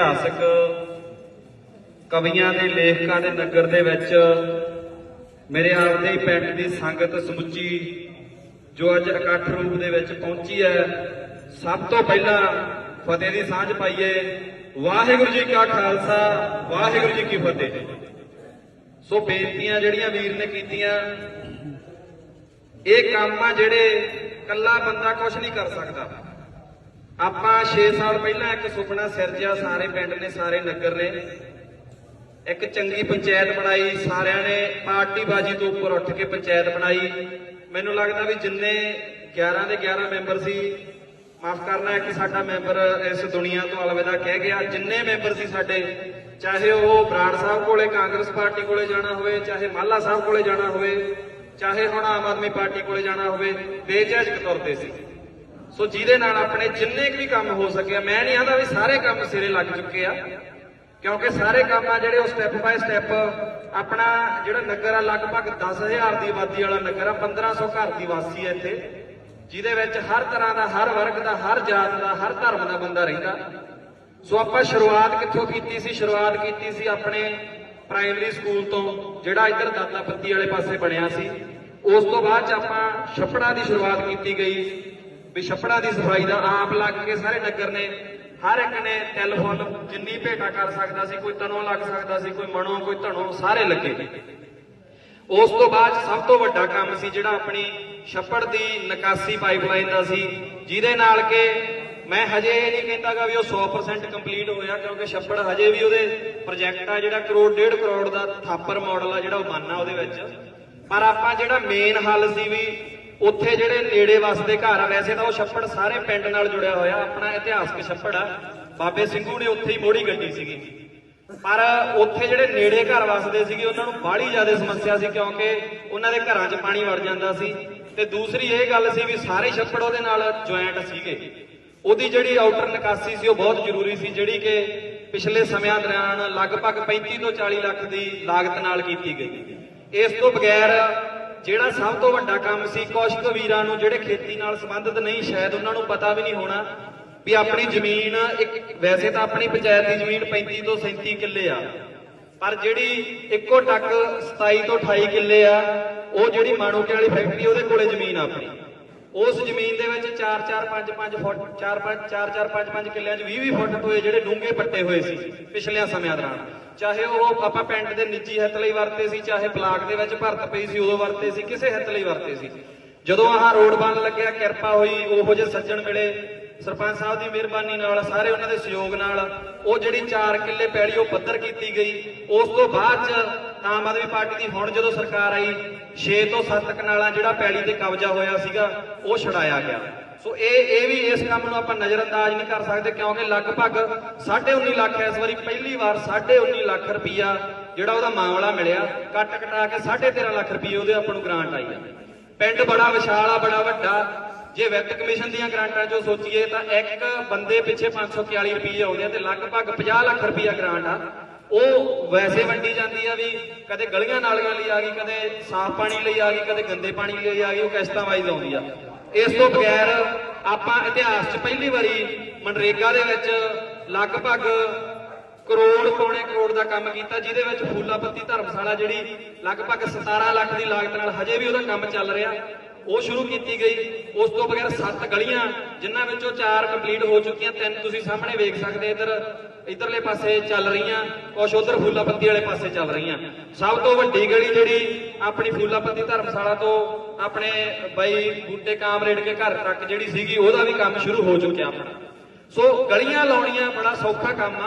ਇਤਿਹਾਸਕ ਕਵੀਆਂ ਦੇ, ਲੇਖਕਾਂ ਦੇ ਨਗਰ ਦੇ ਵਿੱਚ ਮੇਰੇ ਆਪਦੇ ਹੀ ਪਿੰਡ ਦੀ ਸੰਗਤ ਸਮੁੱਚੀ ਜੋ ਅੱਜ ਇਕੱਠ ਰੂਪ ਦੇ ਵਿੱਚ ਪਹੁੰਚੀ ਹੈ, ਸਭ ਤੋਂ ਪਹਿਲਾਂ ਫਤਿਹ ਦੀ ਸਾਂਝ ਪਾਈਏ। ਵਾਹਿਗੁਰੂ ਜੀ ਕਾ ਖਾਲਸਾ, ਵਾਹਿਗੁਰੂ ਜੀ ਕੀ ਫਤਿਹ। ਸੋ ਬੇਨਤੀਆਂ ਜਿਹੜੀਆਂ ਵੀਰ ਨੇ ਕੀਤੀਆਂ, ਇਹ ਕੰਮ ਆ ਜਿਹੜੇ ਕੱਲਾ ਬੰਦਾ ਕੁਝ ਨਹੀਂ ਕਰ ਸਕਦਾ। ਆਪਾਂ 6 ਸਾਲ ਪਹਿਲਾਂ ਇੱਕ ਸੁਪਨਾ ਸਿਰਜਿਆ, ਸਾਰੇ ਪਿੰਡ ਨੇ, ਸਾਰੇ ਨਗਰ ਨੇ। ਇੱਕ ਚੰਗੀ ਪੰਚਾਇਤ ਬਣਾਈ, ਸਾਰਿਆਂ ਨੇ ਪਾਰਟੀ ਬਾਜੀ ਤੋਂ ਉੱਪਰ ਉੱਠ ਕੇ ਪੰਚਾਇਤ ਬਣਾਈ। ਮੈਨੂੰ ਲੱਗਦਾ ਵੀ ਜਿੰਨੇ 11 ਦੇ 11 ਮੈਂਬਰ ਸੀ, ਮਾਫ ਕਰਨਾ ਕਿ ਸਾਡਾ ਮੈਂਬਰ ਇਸ ਦੁਨੀਆ ਤੋਂ ਅਲਵਿਦਾ ਕਹਿ ਗਿਆ। ਜਿੰਨੇ ਮੈਂਬਰ ਸੀ ਸਾਡੇ, ਚਾਹੇ ਉਹ ਬਰਾੜ ਸਾਹਿਬ ਕੋਲੇ, ਕਾਂਗਰਸ ਪਾਰਟੀ ਕੋਲੇ ਜਾਣਾ ਹੋਵੇ, ਚਾਹੇ ਮਾਲਾ ਸਾਹਿਬ ਕੋਲੇ ਜਾਣਾ ਹੋਵੇ, ਚਾਹੇ ਹੁਣ ਆਮ ਆਦਮੀ ਪਾਰਟੀ ਕੋਲੇ ਜਾਣਾ ਹੋਵੇ ਬੇਝਿਜਕ ਤੁਰਦੇ ਸੀ। ਸੋ ਜਿਹਦੇ ਨਾਲ ਆਪਣੇ ਜਿੰਨੇ ਕੁ ਵੀ ਕੰਮ ਹੋ ਸਕੇ ਮੈਂ ਨਹੀਂ ਆਂਦਾ ਵੀ ਸਾਰੇ ਕੰਮ ਸਿਰੇ ਲੱਗ ਚੁੱਕੇ ਆ, ਕਿਉਂਕਿ ਸਾਰੇ ਕੰਮ ਆ ਜਿਹੜੇ ਉਹ ਸਟੈਪ ਬਾਏ ਸਟੈਪ ਆਪਣਾ ਜਿਹੜਾ ਨਗਰ ਆ, ਲਗਭਗ 10000 ਦੀ ਆਬਾਦੀ ਵਾਲਾ ਨਗਰ ਆ 1500 ਘਰ ਦੀ ਵਾਸੀ ਹੈ ਇੱਥੇ, ਜਿਹਦੇ ਵਿੱਚ ਹਰ ਤਰ੍ਹਾਂ ਦਾ, ਹਰ ਵਰਗ ਦਾ, ਹਰ ਜਾਤ ਦਾ, ਹਰ ਧਰਮ ਦਾ ਬੰਦਾ ਰਹਿੰਦਾ। ਸੋ ਆਪਾਂ ਸ਼ੁਰੂਆਤ ਕਿੱਥੋਂ ਕੀਤੀ ਸੀ? ਸ਼ੁਰੂਆਤ ਕੀਤੀ ਸੀ ਆਪਣੇ ਪ੍ਰਾਇਮਰੀ ਸਕੂਲ ਤੋਂ, ਜਿਹੜਾ ਇੱਧਰ ਦਾਤਾ ਪੱਤੀ ਵਾਲੇ ਪਾਸੇ ਬਣਿਆ ਸੀ। ਉਸ ਤੋਂ ਬਾਅਦ ਚ ਆਪਾਂ ਛੱਪੜਾਂ ਦੀ ਸ਼ੁਰੂਆਤ ਕੀਤੀ ਗਈ। ਵੀ ਛੱਪੜਾਂ ਦੀ ਸਫ਼ਾਈ ਦਾ ਆਪ ਲੱਗ ਕੇ ਸਾਰੇ ਨਗਰ ਨੇ, ਹਰ ਇੱਕ ਨੇ ਟੈਲੀਫੋਨ ਜਿੰਨੀ ਭੇਟਾ ਕਰ ਸਕਦਾ ਸੀ, ਕੋਈ ਤਨੋਂ ਲੱਗ ਸਕਦਾ ਸੀ, ਕੋਈ ਮਨੋਂ ਕੋਈ ਧਣੋਂ ਸਾਰੇ ਲੱਗੇ। ਉਸ ਤੋਂ ਬਾਅਦ ਸਭ ਤੋਂ ਵੱਡਾ ਕੰਮ ਸੀ ਜਿਹੜਾ ਆਪਣੀ ਛੱਪੜ ਦੀ ਨਿਕਾਸੀ ਪਾਈਪਲਾਈਨ ਦਾ ਸੀ, ਜਿਹਦੇ ਨਾਲ ਕਿ ਮੈਂ ਹਜੇ ਇਹ ਨਹੀਂ ਕਹਿੰਦਾਗਾ ਵੀ ਉਹ 100% ਕੰਪਲੀਟ ਹੋਇਆ, ਕਿਉਂਕਿ ਛੱਪੜ ਹਜੇ ਵੀ ਉਹਦੇ ਪ੍ਰੋਜੈਕਟ ਆ ਜਿਹੜਾ ਕਰੋੜ, ਡੇਢ ਕਰੋੜ ਦਾ ਥਾਪਰ ਮਾਡਲ ਆ ਜਿਹੜਾ ਉਹ ਮੰਨਣਾ ਉਹਦੇ ਵਿੱਚ। ਪਰ ਆਪਾਂ ਜਿਹੜਾ ਮੇਨ ਹੱਲ ਸੀ ਵੀ ਉੱਥੇ ਜਿਹੜੇ ਨੇੜੇ ਵਸਦੇ ਘਰ ਆ, ਵੈਸੇ ਤਾਂ ਉਹ ਛੱਪੜ ਸਾਰੇ ਪਿੰਡ ਨਾਲ ਜੁੜਿਆ ਹੋਇਆ, ਆਪਣਾ ਇਤਿਹਾਸਕ ਛੱਪੜ ਆ। ਬਾਬੇ ਸਿੰਘੂ ਨੇ ਉੱਥੇ ਹੀ ਮੋੜੀ ਗੱਡੀ ਸੀਗੀ। ਪਰ ਉੱਥੇ ਜਿਹੜੇ ਨੇੜੇ ਘਰ ਵਸਦੇ ਸੀਗੇ, ਉਹਨਾਂ ਨੂੰ ਬਾਹਲੀ ਜ਼ਿਆਦਾ ਸਮੱਸਿਆ ਸੀ, ਕਿਉਂਕਿ ਉਹਨਾਂ ਦੇ ਘਰਾਂ 'ਚ ਪਾਣੀ ਵੜ ਜਾਂਦਾ ਸੀ। ਤੇ ਦੂਸਰੀ ਇਹ ਗੱਲ ਸੀ ਵੀ ਸਾਰੇ ਛੱਪੜ ਉਹਦੇ ਨਾਲ ਜੁਆਇੰਟ ਸੀਗੇ। ਉਹਦੀ ਜਿਹੜੀ ਆਊਟਰ ਨਿਕਾਸੀ ਸੀ, ਉਹ ਬਹੁਤ ਜ਼ਰੂਰੀ ਸੀ, ਜਿਹੜੀ ਕਿ ਪਿਛਲੇ ਸਮਿਆਂ ਦੌਰਾਨ ਲਗਭਗ 35 ਤੋਂ 40 ਲੱਖ ਦੀ ਲਾਗਤ ਨਾਲ ਕੀਤੀ ਗਈ। ਇਸ ਤੋਂ ਬਗੈਰ ਜਿਹੜਾ ਸਭ ਤੋਂ ਵੱਡਾ ਕੰਮ ਸੀ ਕੁਝ ਵੀਰਾਂ ਨੂੰ ਜਿਹੜੇ ਖੇਤੀ ਨਾਲ ਸੰਬੰਧਿਤ ਨਹੀਂ, ਸ਼ਾਇਦ ਉਹਨਾਂ ਨੂੰ ਪਤਾ ਵੀ ਨਹੀਂ ਹੋਣਾ ਵੀ ਆਪਣੀ ਜ਼ਮੀਨ, ਇੱਕ ਵੈਸੇ ਤਾਂ ਆਪਣੀ ਪੰਚਾਇਤ ਦੀ ਜ਼ਮੀਨ 35 ਤੋਂ 37 ਕਿੱਲੇ ਆ, ਪਰ ਜਿਹੜੀ ਇੱਕੋ ਟੱਕ 27 ਤੋਂ 28 ਕਿੱਲੇ ਆ, ਉਹ ਜਿਹੜੀ ਮਾਣੂਕੇ ਵਾਲੀ ਫੈਕਟਰੀ ਉਹਦੇ ਕੋਲੇ ਜ਼ਮੀਨ ਆਪਣੀ। ਉਸ ਜ਼ਮੀਨ ਦੇ ਵਿੱਚ 4 4 5 5 ਫੁੱਟ 4 5 4 4 5 5 ਕਿੱਲਿਆਂ 'ਚ 20 20 ਫੁੱਟ ਟੋਏ ਜਿਹੜੇ ਡੂੰਘੇ ਪੱਟੇ ਹੋਏ ਸੀ ਪਿਛਲਿਆਂ ਸਮਿਆਂ ਦੌਰਾਨ। ਚਾਹੇ ਉਹ ਆਪਾਂ ਪਿੰਡ ਦੇ ਨਿੱਜੀ ਹਿੱਤ ਲਈ ਵਰਤੇ ਸੀ, ਚਾਹੇ ਬਲਾਕ ਦੇ ਵਿੱਚ ਭਰਤ ਪਈ ਸੀ, ਉਦੋਂ ਵਰਤੇ ਸੀ, ਕਿਸੇ ਹਿੱਤ ਲਈ ਵਰਤੇ ਸੀ। ਜਦੋਂ ਆਹ ਰੋਡ ਬਣ ਲੱਗਿਆ, ਕਿਰਪਾ ਹੋਈ, ਉਹੋ ਜਿਹੇ ਸੱਜਣ ਮਿਲੇ। ਸਰਪੰਚ ਸਾਹਿਬ ਦੀ ਮਿਹਰਬਾਨੀ ਨਾਲ, ਸਾਰੇ ਉਹਨਾਂ ਦੇ ਸਹਿਯੋਗ ਨਾਲ, ਉਹ ਜਿਹੜੀ 4 ਕਿੱਲੇ ਪੈੜੀ ਉਹ ਪੱਧਰ ਕੀਤੀ ਗਈ, ਉਸ ਤੋਂ ਬਾਅਦ ਚ ਆਮ ਆਦਮੀ ਪਾਰਟੀ ਦੀ ਹੁਣ ਜਦੋਂ ਸਰਕਾਰ ਆਈ 6 ਤੋਂ 7 ਕਨਾਲਾਂ ਜਿਹੜਾ ਪੈਲੀ ਤੇ ਕਬਜ਼ਾ ਹੋਇਆ ਸੀਗਾ, ਉਹ ਛਡਾਇਆ ਗਿਆ। ਸੋ ਇਹ ਇਹ ਵੀ ਇਸ ਕੰਮ ਨੂੰ ਆਪਾਂ ਨਜ਼ਰਅੰਦਾਜ਼ ਨਹੀਂ ਕਰ ਸਕਦੇ, ਕਿਉਂਕਿ ਲਗਭਗ 19.5 ਲੱਖ ਇਸ ਵਾਰੀ, ਪਹਿਲੀ ਵਾਰ 19.5 ਲੱਖ ਰੁਪਈਆ ਜਿਹੜਾ ਉਹਦਾ ਮਾਮਲਾ ਮਿਲਿਆ, ਕੱਟ ਕਟਾ ਕੇ 13.5 ਲੱਖ ਰੁਪਈਏ ਉਹਦੇ ਆਪਾਂ ਨੂੰ ਗ੍ਰਾਂਟ ਆਈ ਹੈ ਪਿੰਡ ਬੜਾ ਵਿਸ਼ਾਲ ਆ, ਬੜਾ ਵੱਡਾ। ਜੇ ਵਿੱਤ ਕਮਿਸ਼ਨ ਦੀਆਂ ਗ੍ਰਾਂਟਾਂ ਚੋਂ ਸੋਚੀਏ ਤਾਂ ਇੱਕ ਬੰਦੇ ਪਿੱਛੇ 541 ਰੁਪਏ ਆਉਂਦੇ ਆ ਤੇ ਲਗਭਗ 50 ਲੱਖ ਰੁਪਈਆ ਗ੍ਰਾਂਟ ਆ। ਉਹ ਵੈਸੇ ਵੰਡੀ ਜਾਂਦੀ ਆ ਵੀ ਕਦੇ ਗਲੀਆਂ ਨਾਲੀਆਂ ਲਈ ਆ ਗਈ, ਕਦੇ ਸਾਫ਼ ਪਾਣੀ ਲਈ ਆ ਗਈ, ਕਦੇ ਗੰਦੇ ਪਾਣੀ ਲਈ ਆ ਗਈ, ਉਹ ਕਿਸ਼ਤਾਂ ਵਾਈਜ਼ ਆਉਂਦੀ ਆ। ਇਸ ਤੋਂ ਬਗੈਰ ਆਪਾਂ ਇਤਿਹਾਸ 'ਚ ਪਹਿਲੀ ਵਾਰੀ ਮਨਰੇਗਾ ਦੇ ਵਿੱਚ ਲਗਭਗ ਕਰੋੜ ਪੌਣੇ ਕਰੋੜ ਦਾ ਕੰਮ ਕੀਤਾ, ਜਿਹਦੇ ਵਿੱਚ ਫੂਲਾਪੱਤੀ ਧਰਮਸ਼ਾਲਾ ਜਿਹੜੀ ਲਗਭਗ 17 ਲੱਖ ਦੀ ਲਾਗਤ ਨਾਲ ਹਜੇ ਵੀ ਉਹਦਾ ਕੰਮ ਚੱਲ ਰਿਹਾ। ਉਹ ਸ਼ੁਰੂ ਕੀਤੀ ਗਈ। ਉਸ ਤੋਂ ਬਗੈਰ ਸੱਤ ਗਲੀਆਂ, ਜਿਨ੍ਹਾਂ ਵਿੱਚੋਂ ਚਾਰ ਕੰਪਲੀਟ ਹੋ ਚੁੱਕੀਆਂ, ਤਿੰਨ ਤੁਸੀਂ ਸਾਹਮਣੇ ਵੇਖ ਸਕਦੇ ਇੱਧਰ, ਇਧਰਲੇ ਪਾਸੇ ਚੱਲ ਰਹੀਆਂ, ਕੁਛ ਉਧਰ ਫੂਲਾਪੱਤੀ ਵਾਲੇ ਪਾਸੇ ਚੱਲ ਰਹੀਆਂ। ਸਭ ਤੋਂ ਵੱਡੀ ਗਲੀ ਜਿਹੜੀ ਆਪਣੀ ਫੂਲਾਪੱਤੀ ਧਰਮਸ਼ਾਲਾ ਤੋਂ ਆਪਣੇ ਬਾਈ ਬੂਟੇ ਕਾਮਰੇਡ ਕੇ ਘਰ ਤੱਕ ਜਿਹੜੀ ਸੀਗੀ, ਉਹਦਾ ਵੀ ਕੰਮ ਸ਼ੁਰੂ ਹੋ ਚੁੱਕਿਆ ਆਪਣਾ। ਸੋ ਗਲੀਆਂ ਲਾਉਣੀਆਂ ਬੜਾ ਸੌਖਾ ਕੰਮ ਆ।